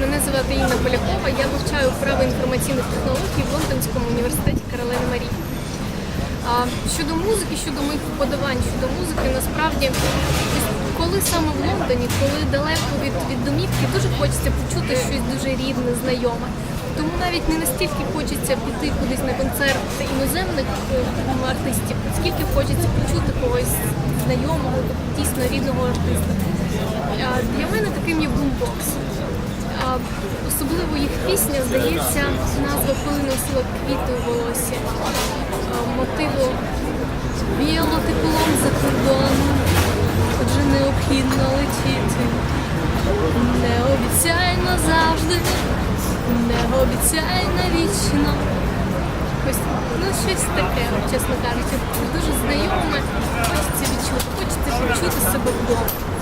Мене звати Інна Полякова. Я вивчаю право інформаційних технологій в Лондонському університеті Каролини Марії. Щодо музики, щодо моїх вподобань щодо музики, насправді, коли саме в Лондоні, коли далеко від, від домівки, дуже хочеться почути щось дуже рідне, знайоме. Тому навіть не настільки хочеться піти кудись на концерт іноземних е, артистів, скільки хочеться почути когось знайомого, дійсно рідного артиста. Для мене таким є бумбокс. Особливо їх пісня, здається, назва коли носила квіти у волосі. А, Мотиву віяло теплом за кордоном, отже необхідно летіти. Не обіцяй назавжди, не обіцяй навічно. Ось, ну щось таке, чесно кажучи, дуже знайоме, хочеться відчути, хочеться відчути себе вдома.